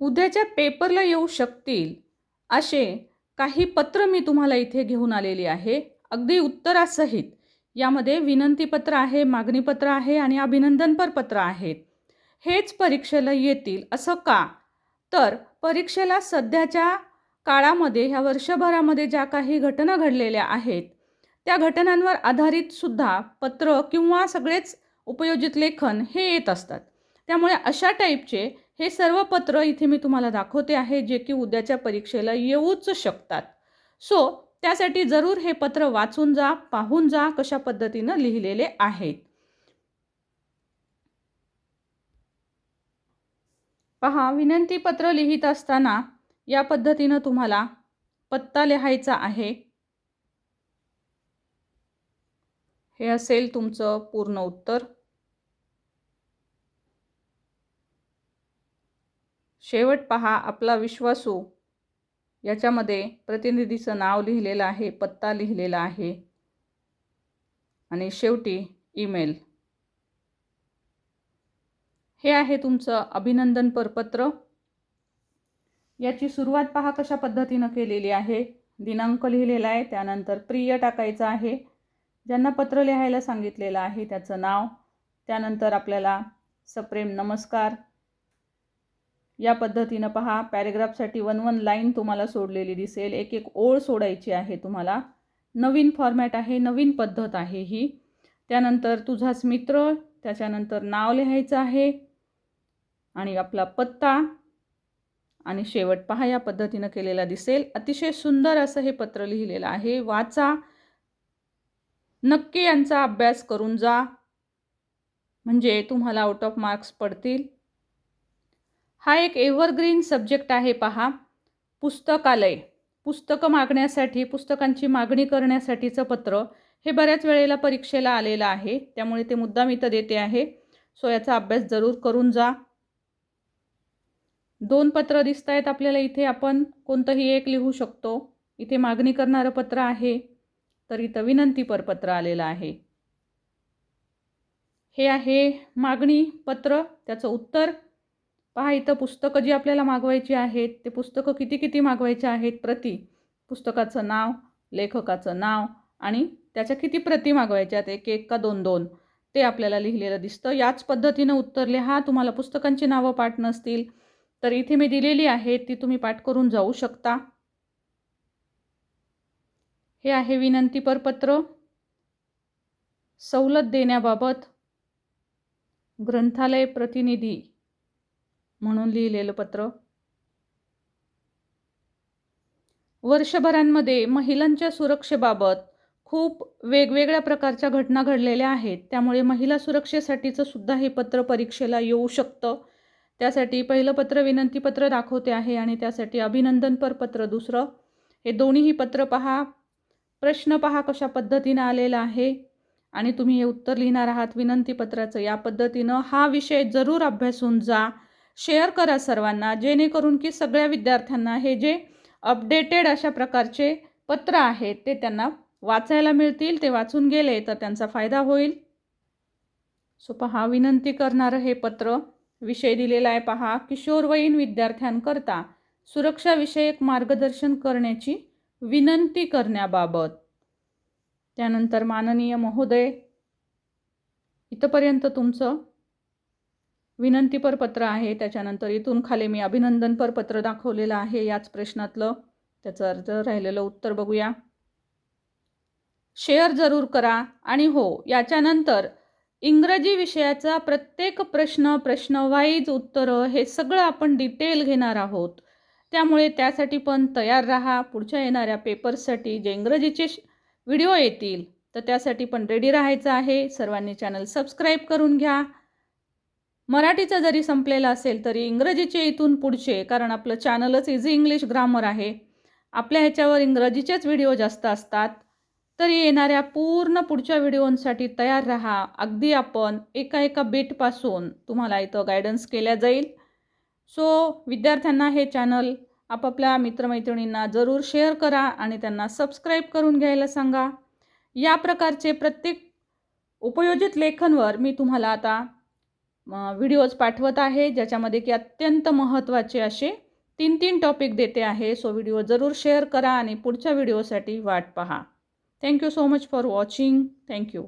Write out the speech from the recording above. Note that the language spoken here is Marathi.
उद्याच्या पेपरला येऊ शकतील. असे काही पत्र मी तुम्हाला इथे घेऊन आलेली आहे. अगदी उत्तरासहित. यामध्ये विनंतीपत्र आहे मागणीपत्र आहे आणि अभिनंदनपर पत्र आहेत. हेच परीक्षेला येतील असं का? तर परीक्षेला सध्याच्या काळामध्ये ह्या वर्षभरामध्ये ज्या काही घटना घडलेल्या आहेत त्या घटनांवर आधारित सुद्धा पत्र किंवा सगळेच उपयोजित लेखन हे येत असतात. त्यामुळे अशा टाईपचे हे सर्व पत्र इथे मी तुम्हाला दाखवते आहे जे की उद्याच्या परीक्षेला येऊच शकतात. सो त्यासाठी जरूर हे पत्र वाचून जा पाहून जा कशा पद्धतीनं लिहिलेले आहेत पहा विनंतीपत्र लिहित असताना या पद्धतीनं तुम्हाला पत्ता लिहायचा आहे. हे असेल तुमचं पूर्ण उत्तर. शेवट पहा आपला विश्वासू. याच्यामध्ये प्रतिनिधीचं नाव लिहिलेलं आहे पत्ता लिहिलेला आहे. आणि शेवटी ईमेल. हे आहे तुमचं अभिनंदन परपत्र. याची सुरुवात पहा कशा पद्धतीनं केलेली आहे. दिनांक लिहिलेला आहे त्यानंतर प्रिय टाकायचं आहे. ज्यांना पत्र लिहायला सांगितलेलं आहे त्याचं नाव. त्यानंतर आपल्याला सप्रेम नमस्कार. या पद्धतीनं पहा पॅरेग्राफसाठी वन वन लाईन तुम्हाला सोडलेली दिसेल. एक एक ओळ सोडायची आहे तुम्हाला. नवीन फॉर्मॅट आहे नवीन पद्धत आहे ही. त्यानंतर तुझाच मित्र त्याच्यानंतर नाव लिहायचं आहे आणि आपला पत्ता. आणि शेवट पहा या पद्धतीनं केलेला दिसेल. अतिशय सुंदर असं हे पत्र लिहिलेलं आहे. वाचा. नक्की यांचा अभ्यास करून जा. म्हणजे तुम्हाला आउट ऑफ मार्क्स पडतील. हा एक एव्हरग्रीन सब्जेक्ट आहे पहा. पुस्तकालय. पुस्तकं मागण्यासाठी पुस्तकांची मागणी करण्यासाठीचं पत्र हे बऱ्याच वेळेला परीक्षेला आलेलं आहे. त्यामुळे ते मुद्दाम इथं देते आहे. सो याचा अभ्यास जरूर करून जा. दोन पत्र दिसत आहेत आपल्याला इथे. आपण कोणतंही एक लिहू शकतो. इथे मागणी करणारं पत्र आहे. तर इथं विनंतीपर पत्र आलेलं आहे. हे आहे मागणी पत्र. त्याचं उत्तर पहा इथं पुस्तकं जी आपल्याला मागवायची आहेत ते पुस्तकं किती किती मागवायचे आहेत? प्रती. पुस्तकाचं नाव लेखकाचं नाव आणि त्याच्या किती प्रती मागवायच्या आहेत? एक एक का दोन दोन. ते आपल्याला लिहिलेलं दिसतं. याच पद्धतीनं उत्तर लिहा. तुम्हाला पुस्तकांची नावं पाठ नसतील तर इथे मी दिलेली आहेत ती तुम्ही पाठ करून जाऊ शकता. हे आहे विनंतीपर पत्र सवलत देण्याबाबत ग्रंथालय प्रतिनिधी म्हणून लिहिलेलं पत्र. वर्षभरांमध्ये महिलांच्या सुरक्षेबाबत खूप वेगवेगळ्या प्रकारच्या घटना घडलेल्या आहेत. त्यामुळे महिला सुरक्षेसाठीचं सुद्धा हे पत्र परीक्षेला येऊ शकतं. त्यासाठी पहिलं पत्र विनंतीपत्र दाखवते आहे आणि त्यासाठी अभिनंदनपर पत्र दुसरं. हे दोन्हीही पत्र पहा. प्रश्न पहा कशा पद्धतीनं आलेला आहे. आणि तुम्ही हे उत्तर लिहिणार आहात विनंतीपत्राचं या पद्धतीनं हा विषय जरूर अभ्यासून जा. शेअर करा सर्वांना जेणेकरून की सगळ्या विद्यार्थ्यांना हे जे अपडेटेड अशा प्रकारचे पत्र आहेत ते त्यांना वाचायला मिळतील ते वाचून गेले तर त्यांचा फायदा होईल. सो पहा विनंती करणारं हे पत्र विषय दिलेला आहे. पहा किशोरवयीन विद्यार्थ्यांकरता सुरक्षाविषयक मार्गदर्शन करण्याची विनंती करण्याबाबत. त्यानंतर माननीय महोदय इथंपर्यंत तुमचं विनंतीपर पत्र आहे. त्याच्यानंतर इथून खाली मी अभिनंदनपर पत्र दाखवलेलं आहे याच प्रश्नातलं. त्याचं अर्ज राहिलेलं उत्तर बघूया. शेअर जरूर करा आणि हो याच्यानंतर इंग्रजी विषयाचा प्रत्येक प्रश्न प्रश्न वाईज उत्तरं हे सगळं आपण डिटेल घेणार आहोत. त्यामुळे त्यासाठी पण तयार राहा. पुढच्या येणाऱ्या पेपर्ससाठी जे इंग्रजीचे व्हिडिओ येतील तर त्यासाठी पण रेडी राहायचं आहे. सर्वांनी चॅनल सबस्क्राईब करून घ्या. मराठीचं जरी संपलेलं असेल तरी इंग्रजीचे इथून पुढचे कारण आपलं चॅनलच इझी इंग्लिश ग्रामर आहे आपल्या ह्याच्यावर इंग्रजीचेच व्हिडिओ जास्त असतात. तरी येणाऱ्या पूर्ण पुढच्या व्हिडिओंसाठी तयार राहा. अगदी आपण एका एका बीटपासून तुम्हाला इथं गायडन्स केल्या जाईल. सो विद्यार्थ्यांना हे चॅनल आपापल्या मित्रमैत्रिणींना जरूर शेअर करा आणि त्यांना सबस्क्राईब करून घ्यायला सांगा. या प्रकारचे प्रत्येक उपयोजित लेखनवर मी तुम्हाला आता व्हिडिओज पाठवत आहे ज्याच्यामध्ये की अत्यंत महत्त्वाचे असे तीन तीन टॉपिक देते आहे. सो व्हिडिओ जरूर शेअर करा आणि पुढच्या व्हिडिओसाठी वाट पहा. Thank you so much for watching thank you